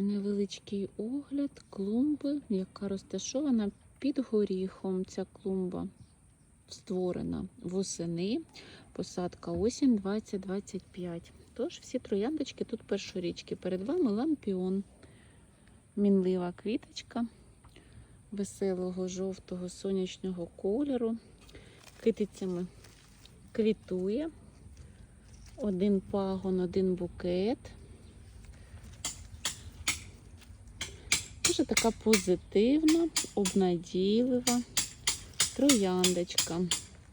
Невеличкий огляд клумби, яка розташована під горіхом. Ця клумба створена восени. Посадка осінь 2025. Тож всі трояндочки тут першорічки. Перед вами лампіон. Мінлива квіточка веселого жовтого сонячного кольору. Китицями квітує. Один пагон, один букет. Дуже така позитивна, обнадійлива трояндочка.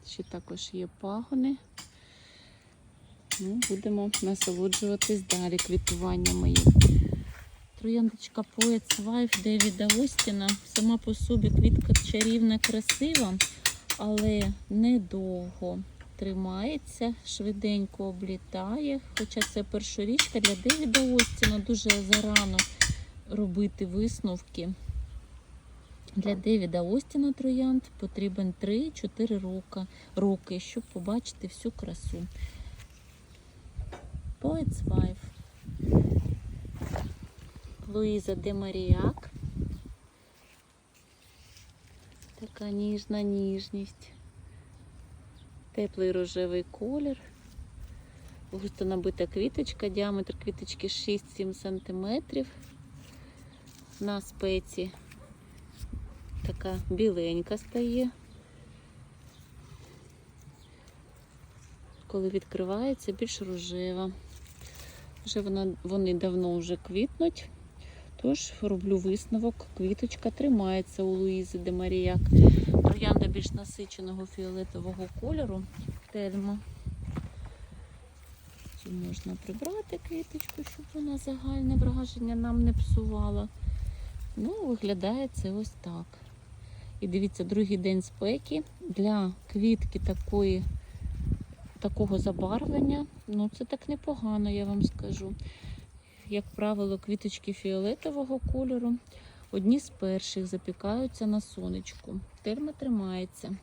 Ще також є пагони. Ну, будемо насолоджуватись далі квітуваннями її. Трояндочка Poets Wife Девіда Остіна. Сама по собі квітка чарівна, красива, але недовго тримається, швиденько облітає. Хоча це першорічка для Девіда Остіна дуже зарано робити висновки. Для Девіда Остіна троянд потрібен 3-4 роки, щоб побачити всю красу. Poets Wife. Луїза де Маріяк. Така ніжна ніжність. Теплий рожевий колір. Густо набита квіточка, діаметр квіточки 6-7 см. На спеці така біленька стає. Коли відкривається, більш рожева. Вже вона, вони давно вже квітнуть. Тож роблю висновок, квіточка тримається у Луїзи де Маріяк. Троянда більш насиченого фіолетового кольору. Тельма. Можна прибрати квіточку, щоб вона загальне враження нам не псувала. Ну, виглядає це ось так. І дивіться, другий день спеки для квітки такої, такого забарвлення. Ну, це так непогано, я вам скажу. Як правило, квіточки фіолетового кольору. Одні з перших запікаються на сонечку. Терма тримається.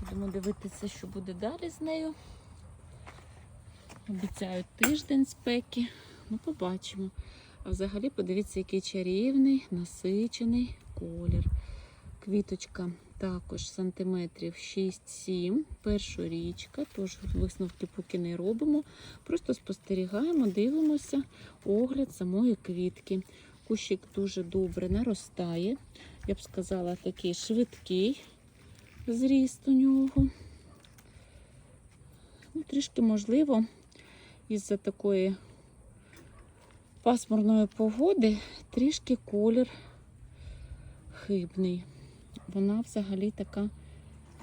Будемо дивитися, що буде далі з нею. Обіцяють тиждень спеки. Ну, побачимо. А взагалі, подивіться, який чарівний, насичений колір. Квіточка також сантиметрів 6-7, першорічка, тож висновки поки не робимо. Просто спостерігаємо, дивимося огляд самої квітки. Кущик дуже добре наростає. Я б сказала, такий швидкий зріст у нього. Ну, Трішки можливо, із-за такої пасмурної погоди трішки колір хибний. Вона взагалі така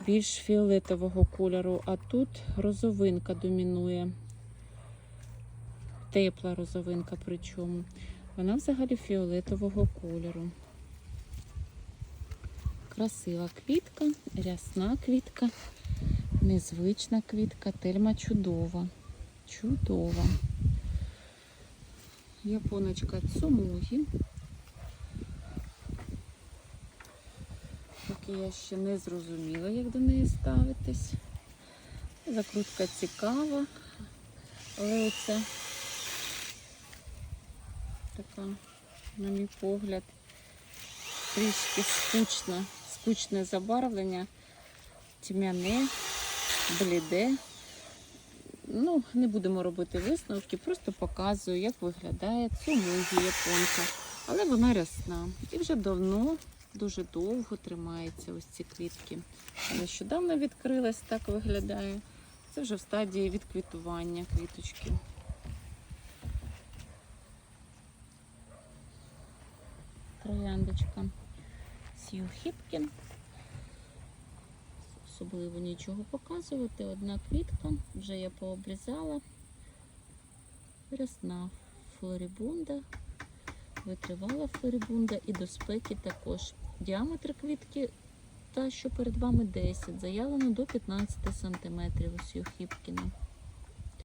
більш фіолетового кольору, а тут розовинка домінує. Тепла розовинка причому. Вона взагалі фіолетового кольору. Красива квітка, рясна квітка, незвична квітка, тельма чудова. Чудова. Японочка Цумугі. Поки я ще не зрозуміла, як до неї ставитись. Закрутка цікава, але оце така, на мій погляд, трішки скучна, скучне забарвлення, тьмяне, бліде. Ну, не будемо робити висновки, просто показую, як виглядає цумугі японка. Але вона рясна. І вже давно, дуже довго тримається ось ці квітки. Нещодавно відкрилась, так виглядає. Це вже в стадії відквітування квіточки. Трояндочка Сью Хіпкін. Особливо нічого показувати. Одна квітка, вже я пообрізала. Рясна флорібунда, витривала флорібунда і до спеки також. Діаметр квітки, та що перед вами 10, заявлено до 15 см ось Юхіпкіна. Хіпкіна.